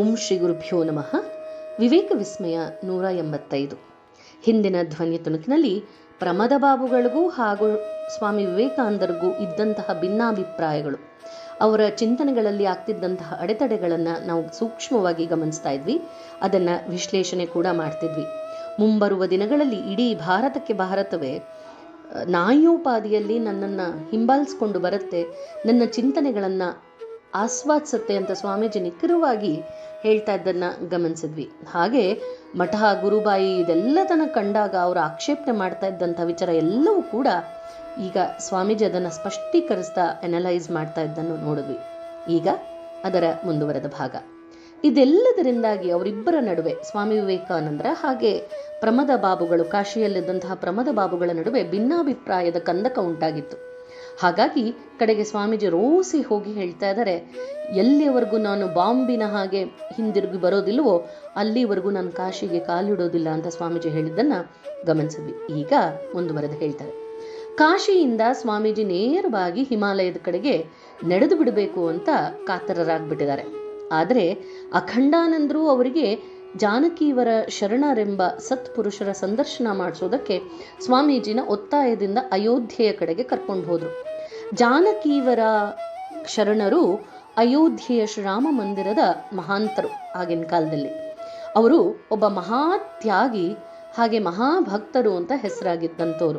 ಓಂ ಶ್ರೀ ಗುರುಭ್ಯೋ ನಮಃ. ವಿವೇಕ ವಿಸ್ಮಯ ನೂರ ಎಂಬತ್ತೈದು. ಹಿಂದಿನ ಧ್ವನಿ ತುಣುಕಿನಲ್ಲಿ ಪ್ರಮದ ಬಾಬುಗಳಿಗೂ ಹಾಗೂ ಸ್ವಾಮಿ ವಿವೇಕಾನಂದರಿಗೂ ಇದ್ದಂತಹ ಭಿನ್ನಾಭಿಪ್ರಾಯಗಳು. ಅವರ ಚಿಂತನೆಗಳಲ್ಲಿ ಆಗ್ತಿದ್ದಂತಹ ಅಡೆತಡೆಗಳನ್ನು ನಾವು ಸೂಕ್ಷ್ಮವಾಗಿ ಗಮನಿಸ್ತಾ ಇದ್ವಿ. ಅದನ್ನು ವಿಶ್ಲೇಷಣೆ ಕೂಡ ಮಾಡ್ತಿದ್ವಿ. ಮುಂಬರುವ ದಿನಗಳಲ್ಲಿ ಇಡೀ ಭಾರತಕ್ಕೆ ಭಾರತವೇ ನಾಯೋಪಾದಿಯಲ್ಲಿ ನನ್ನನ್ನು ಹಿಂಬಾಲಿಸ್ಕೊಂಡು ಬರುತ್ತೆ. ನನ್ನ ಚಿಂತನೆಗಳನ್ನು ಆಸ್ವಾದಿಸುತ್ತೆ ಅಂತ ಸ್ವಾಮೀಜಿ ನಿಖರವಾಗಿ ಹೇಳ್ತಾ ಇದ್ದನ್ನ ಗಮನಿಸಿದ್ವಿ. ಹಾಗೆ ಮಠ, ಗುರುಬಾಯಿ ಇದೆಲ್ಲದನ್ನು ಕಂಡಾಗ ಅವರು ಆಕ್ಷೇಪಣೆ ಮಾಡ್ತಾ ಇದ್ದಂಥ ವಿಚಾರ ಎಲ್ಲವೂ ಕೂಡ ಈಗ ಸ್ವಾಮೀಜಿ ಅದನ್ನು ಸ್ಪಷ್ಟೀಕರಿಸ್ತಾ ಅನಲೈಸ್ ಮಾಡ್ತಾ ಇದ್ದನ್ನು ನೋಡಿದ್ವಿ. ಈಗ ಅದರ ಮುಂದುವರೆದ ಭಾಗ. ಇದೆಲ್ಲದರಿಂದಾಗಿ ಅವರಿಬ್ಬರ ನಡುವೆ ಸ್ವಾಮಿ ವಿವೇಕಾನಂದರ ಹಾಗೆ ಪ್ರಮದ ಬಾಬುಗಳು ಕಾಶಿಯಲ್ಲಿದ್ದಂತಹ ಪ್ರಮದ ಬಾಬುಗಳ ನಡುವೆ ಭಿನ್ನಾಭಿಪ್ರಾಯದ ಕಂದಕ ಉಂಟಾಗಿತ್ತು. ಹಾಗಾಗಿ ಕಡೆಗೆ ಸ್ವಾಮೀಜಿ ರೋಸಿ ಹೋಗಿ ಹೇಳ್ತಾ ಇದ್ದಾರೆ ಎಲ್ಲಿಯವರೆಗೂ ನಾನು ಬಾಂಬಿನ ಹಾಗೆ ಹಿಂದಿರುಗಿ ಬರೋದಿಲ್ವೋ ಅಲ್ಲಿವರೆಗೂ ನಾನು ಕಾಶಿಗೆ ಕಾಲಿಡೋದಿಲ್ಲ ಅಂತ ಸ್ವಾಮೀಜಿ ಹೇಳಿದ್ದನ್ನ ಗಮನಿಸಿದ್ವಿ. ಈಗ ಮುಂದುವರೆದು ಹೇಳ್ತಾರೆ. ಕಾಶಿಯಿಂದ ಸ್ವಾಮೀಜಿ ನೇರವಾಗಿ ಹಿಮಾಲಯದ ಕಡೆಗೆ ನಡೆದು ಬಿಡಬೇಕು ಅಂತ ಕಾತರರಾಗ್ಬಿಟ್ಟಿದ್ದಾರೆ. ಆದರೆ ಅಖಂಡಾನಂದರು ಅವರಿಗೆ ಜಾನಕಿಯವರ ಶರಣರೆಂಬ ಸತ್ಪುರುಷರ ಸಂದರ್ಶನ ಮಾಡಿಸೋದಕ್ಕೆ ಸ್ವಾಮೀಜಿನ ಒತ್ತಾಯದಿಂದ ಅಯೋಧ್ಯೆಯ ಕಡೆಗೆ ಕರ್ಕೊಂಡು ಹೋದರು. ಜಾನಕಿಯವರ ಶರಣರು ಅಯೋಧ್ಯೆಯ ಶ್ರೀರಾಮ ಮಂದಿರದ ಮಹಾಂತರು ಆಗಿನ ಕಾಲದಲ್ಲಿ. ಅವರು ಒಬ್ಬ ಮಹಾತ್ಯಾಗಿ, ಹಾಗೆ ಮಹಾಭಕ್ತರು ಅಂತ ಹೆಸರಾಗಿದ್ದಂಥವ್ರು.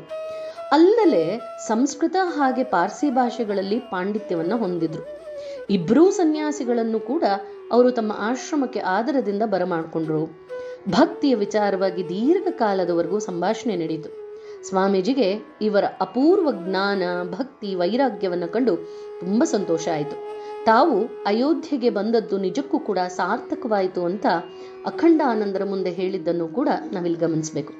ಅಲ್ಲದೆ ಸಂಸ್ಕೃತ ಹಾಗೆ ಪಾರ್ಸಿ ಭಾಷೆಗಳಲ್ಲಿ ಪಾಂಡಿತ್ಯವನ್ನು ಹೊಂದಿದ್ರು. ಇಬ್ಬರೂ ಸನ್ಯಾಸಿಗಳನ್ನು ಕೂಡ ಅವರು ತಮ್ಮ ಆಶ್ರಮಕ್ಕೆ ಆದರದಿಂದ ಬರಮಾಡಿಕೊಂಡರು. ಭಕ್ತಿಯ ವಿಚಾರವಾಗಿ ದೀರ್ಘಕಾಲದವರೆಗೂ ಸಂಭಾಷಣೆ ನಡೆಯಿತು. ಸ್ವಾಮೀಜಿಗೆ ಇವರ ಅಪೂರ್ವ ಜ್ಞಾನ, ಭಕ್ತಿ, ವೈರಾಗ್ಯವನ್ನು ಕಂಡು ತುಂಬ ಸಂತೋಷ ಆಯಿತು. ತಾವು ಅಯೋಧ್ಯೆಗೆ ಬಂದದ್ದು ನಿಜಕ್ಕೂ ಕೂಡ ಸಾರ್ಥಕವಾಯಿತು ಅಂತ ಅಖಂಡ ಆನಂದರ ಮುಂದೆ ಹೇಳಿದ್ದನ್ನು ಕೂಡ ನಾವಿಲ್ಲಿ ಗಮನಿಸಬೇಕು.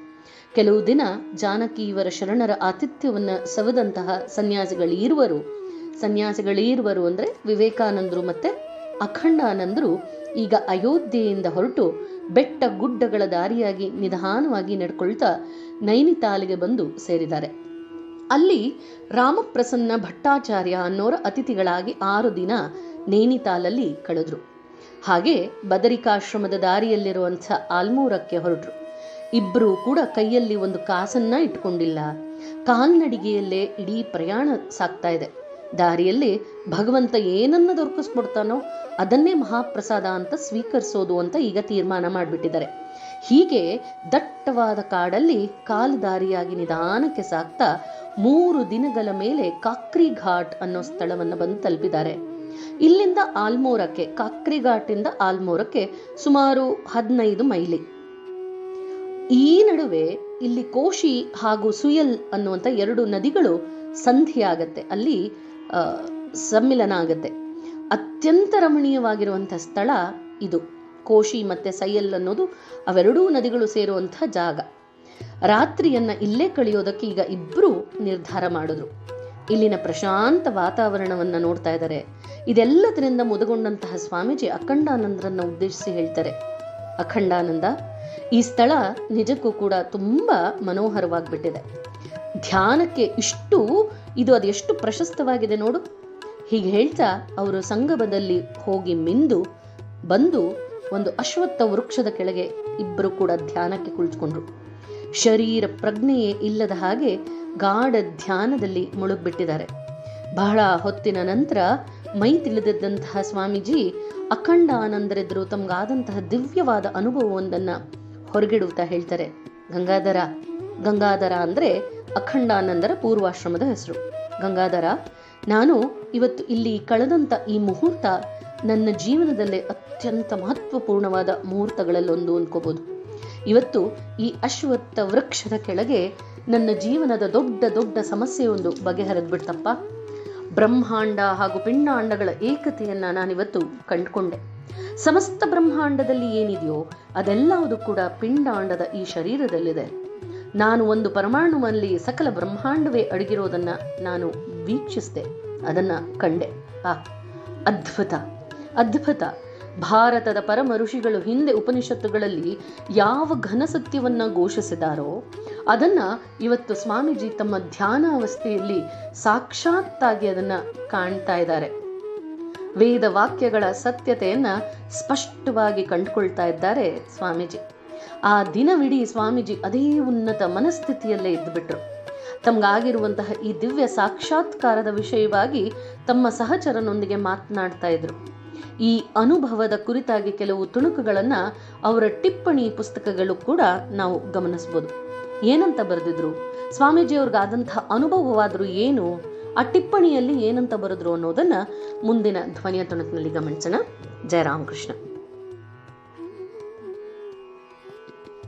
ಕೆಲವು ದಿನ ಜಾನಕಿ ಇವರ ಶರಣರ ಆತಿಥ್ಯವನ್ನು ಸವದಂತಹ ಸನ್ಯಾಸಿಗಳಿರುವರು. ಸನ್ಯಾಸಿಗಳೀರುವರು ಅಂದರೆ ವಿವೇಕಾನಂದರು ಮತ್ತೆ ಅಖಂಡಾನಂದರು ಈಗ ಅಯೋಧ್ಯೆಯಿಂದ ಹೊರಟು ಬೆಟ್ಟ ಗುಡ್ಡಗಳ ದಾರಿಯಾಗಿ ನಿಧಾನವಾಗಿ ನಡ್ಕೊಳ್ತಾ ನೈನಿತಾಲಿಗೆ ಬಂದು ಸೇರಿದ್ದಾರೆ. ಅಲ್ಲಿ ರಾಮಪ್ರಸನ್ನ ಭಟ್ಟಾಚಾರ್ಯ ಅನ್ನೋರ ಅತಿಥಿಗಳಾಗಿ ಆರು ದಿನ ನೈನಿತಾಲಲ್ಲಿ ಕಳೆದ್ರು. ಹಾಗೆ ಬದರಿಕಾಶ್ರಮದ ದಾರಿಯಲ್ಲಿರುವಂಥ ಆಲ್ಮೂರಕ್ಕೆ ಹೊರಟರು. ಇಬ್ಬರೂ ಕೂಡ ಕೈಯಲ್ಲಿ ಒಂದು ಕಾಸನ್ನ ಇಟ್ಕೊಂಡಿಲ್ಲ. ಕಾಲ್ನಡಿಗೆಯಲ್ಲೇ ಇಡೀ ಪ್ರಯಾಣ ಸಾಗ್ತಾ ಇದೆ. ದಾರಿಯಲ್ಲಿ ಭಗವಂತ ಏನನ್ನ ದೊರಕಿಸ್ಬಿಡ್ತಾನೋ ಅದನ್ನೇ ಮಹಾಪ್ರಸಾದ ಅಂತ ಸ್ವೀಕರಿಸೋದು ಅಂತ ಈಗ ತೀರ್ಮಾನ ಮಾಡಿಬಿಟ್ಟಿದ್ದಾರೆ. ಹೀಗೆ ದಟ್ಟವಾದ ಕಾಡಲ್ಲಿ ಕಾಲು ದಾರಿಯಾಗಿ ನಿಧಾನಕ್ಕೆ ಸಾಕ್ತಾ ಮೂರು ದಿನಗಳ ಮೇಲೆ ಕಾಕ್ರಿ ಘಾಟ್ ಅನ್ನೋ ಸ್ಥಳವನ್ನು ಬಂದು ತಲುಪಿದ್ದಾರೆ. ಇಲ್ಲಿಂದ ಆಲ್ಮೋರಕ್ಕೆ, ಕಾಕ್ರಿ ಘಾಟಿಂದ ಆಲ್ಮೋರಕ್ಕೆ ಸುಮಾರು ಹದಿನೈದು ಮೈಲಿ. ಈ ನಡುವೆ ಇಲ್ಲಿ ಕೋಶಿ ಹಾಗೂ ಸುಯಲ್ ಅನ್ನುವಂಥ ಎರಡು ನದಿಗಳು ಸಂಧಿಯಾಗತ್ತೆ. ಅಲ್ಲಿ ಸಮ್ಮಿಲನ ಆಗುತ್ತೆ ಅತ್ಯಂತ ರಮಣೀಯವಾಗಿರುವಂಥ ಸ್ಥಳ ಇದು. ಕೋಶಿ ಮತ್ತೆ ಸೈಯಲ್ ಅನ್ನೋದು ಅವೆರಡೂ ನದಿಗಳು ಸೇರುವಂಥ ಜಾಗ. ರಾತ್ರಿಯನ್ನ ಇಲ್ಲೇ ಕಳೆಯೋದಕ್ಕೆ ಈಗ ಇಬ್ರು ನಿರ್ಧಾರ ಮಾಡಿದ್ರು. ಇಲ್ಲಿನ ಪ್ರಶಾಂತ ವಾತಾವರಣವನ್ನ ನೋಡ್ತಾ ಇದ್ದಾರೆ ಇದೆಲ್ಲದರಿಂದ ಮುದಗೊಂಡಂತಹ ಸ್ವಾಮೀಜಿ ಅಖಂಡಾನಂದರನ್ನ ಉದ್ದೇಶಿಸಿ ಹೇಳ್ತಾರೆ. ಅಖಂಡಾನಂದ, ಈ ಸ್ಥಳ ನಿಜಕ್ಕೂ ಕೂಡ ತುಂಬಾ ಮನೋಹರವಾಗ್ಬಿಟ್ಟಿದೆ. ಧ್ಯಾನಕ್ಕೆ ಇಷ್ಟು ಇದು ಅದೆಷ್ಟು ಪ್ರಶಸ್ತವಾಗಿದೆ ನೋಡು. ಹೀಗೆ ಹೇಳ್ತಾ ಅವರು ಸಂಗಮದಲ್ಲಿ ಹೋಗಿ ಮಿಂದು ಬಂದು ಒಂದು ಅಶ್ವತ್ಥ ವೃಕ್ಷದ ಕೆಳಗೆ ಇಬ್ಬರು ಕೂಡ ಧ್ಯಾನಕ್ಕೆ ಕುಳಿತುಕೊಂಡ್ರು. ಶರೀರ ಪ್ರಜ್ಞೆಯೇ ಇಲ್ಲದ ಹಾಗೆ ಗಾಢ ಧ್ಯಾನದಲ್ಲಿ ಮುಳುಗ್ಬಿಟ್ಟಿದ್ದಾರೆ. ಬಹಳ ಹೊತ್ತಿನ ನಂತರ ಮೈ ತಿಳಿದಿದ್ದಂತಹ ಸ್ವಾಮೀಜಿ ಅಖಂಡ ಆನಂದರೆದ್ರು ತಮ್ಗಾದಂತಹ ದಿವ್ಯವಾದ ಅನುಭವವೊಂದನ್ನು ಹೊರಗಿಡುತ್ತಾ ಹೇಳ್ತಾರೆ. ಗಂಗಾಧರ ಗಂಗಾಧರ ಅಂದ್ರೆ ಅಖಂಡಾನಂದರ ಪೂರ್ವಾಶ್ರಮದ ಹೆಸರು. ಗಂಗಾಧರ, ನಾನು ಇವತ್ತು ಇಲ್ಲಿ ಕಳೆದಂಥ ಈ ಮುಹೂರ್ತ ನನ್ನ ಜೀವನದಲ್ಲೇ ಅತ್ಯಂತ ಮಹತ್ವಪೂರ್ಣವಾದ ಮುಹೂರ್ತಗಳಲ್ಲೊಂದು ಅಂದ್ಕೋಬೋದು. ಇವತ್ತು ಈ ಅಶ್ವತ್ಥ ವೃಕ್ಷದ ಕೆಳಗೆ ನನ್ನ ಜೀವನದ ದೊಡ್ಡ ದೊಡ್ಡ ಸಮಸ್ಯೆಯೊಂದು ಬಗೆಹರಿದ್ಬಿಡ್ತಪ್ಪ ಬ್ರಹ್ಮಾಂಡ ಹಾಗೂ ಪಿಂಡಾಂಡಗಳ ಏಕತೆಯನ್ನ ನಾನಿವತ್ತು ಕಂಡುಕೊಂಡೆ. ಸಮಸ್ತ ಬ್ರಹ್ಮಾಂಡದಲ್ಲಿ ಏನಿದೆಯೋ ಅದೆಲ್ಲವುದು ಕೂಡ ಪಿಂಡಾಂಡದ ಈ ಶರೀರದಲ್ಲಿದೆ. ನಾನು ಒಂದು ಪರಮಾಣುವಲ್ಲಿ ಸಕಲ ಬ್ರಹ್ಮಾಂಡವೇ ಅಡಗಿರೋದನ್ನ ನಾನು ವೀಕ್ಷಿಸಿದೆ, ಅದನ್ನ ಕಂಡೆ. ಆ, ಅದ್ಭುತ ಅದ್ಭುತ. ಭಾರತದ ಪರಮ ಋಷಿಗಳು ಹಿಂದೆ ಉಪನಿಷತ್ತುಗಳಲ್ಲಿ ಯಾವ ಘನ ಸತ್ಯವನ್ನ ಘೋಷಿಸಿದಾರೋ, ಅದನ್ನ ಇವತ್ತು ಸ್ವಾಮೀಜಿ ತಮ್ಮ ಧ್ಯಾನ ಅವಸ್ಥೆಯಲ್ಲಿ ಸಾಕ್ಷಾತ್ತಾಗಿ ಅದನ್ನ ಕಾಣ್ತಾ ಇದ್ದಾರೆ. ವೇದ ವಾಕ್ಯಗಳ ಸತ್ಯತೆಯನ್ನ ಸ್ಪಷ್ಟವಾಗಿ ಕಂಡುಕೊಳ್ತಾ ಇದ್ದಾರೆ ಸ್ವಾಮೀಜಿ. ಆ ದಿನವಿಡೀ ಸ್ವಾಮೀಜಿ ಅದೇ ಉನ್ನತ ಮನಸ್ಥಿತಿಯಲ್ಲೇ ಇದ್ದುಬಿಟ್ರು. ತಮ್ಗಾಗಿರುವಂತಹ ಈ ದಿವ್ಯ ಸಾಕ್ಷಾತ್ಕಾರದ ವಿಷಯವಾಗಿ ತಮ್ಮ ಸಹಚರನೊಂದಿಗೆ ಮಾತನಾಡ್ತಾ ಇದ್ರು. ಈ ಅನುಭವದ ಕುರಿತಾಗಿ ಕೆಲವು ತುಣುಕುಗಳನ್ನ ಅವರ ಟಿಪ್ಪಣಿ ಪುಸ್ತಕಗಳು ಕೂಡ ನಾವು ಗಮನಿಸ್ಬೋದು. ಏನಂತ ಬರೆದಿದ್ರು? ಸ್ವಾಮೀಜಿ ಅವ್ರಿಗಾದಂತಹ ಅನುಭವವಾದರೂ ಏನು? ಆ ಟಿಪ್ಪಣಿಯಲ್ಲಿ ಏನಂತ ಬರೆದ್ರು ಅನ್ನೋದನ್ನ ಮುಂದಿನ ಧ್ವನಿಯ ತುಣುಕಿನಲ್ಲಿ ಗಮನಿಸೋಣ. ಜಯ ರಾಮಕೃಷ್ಣ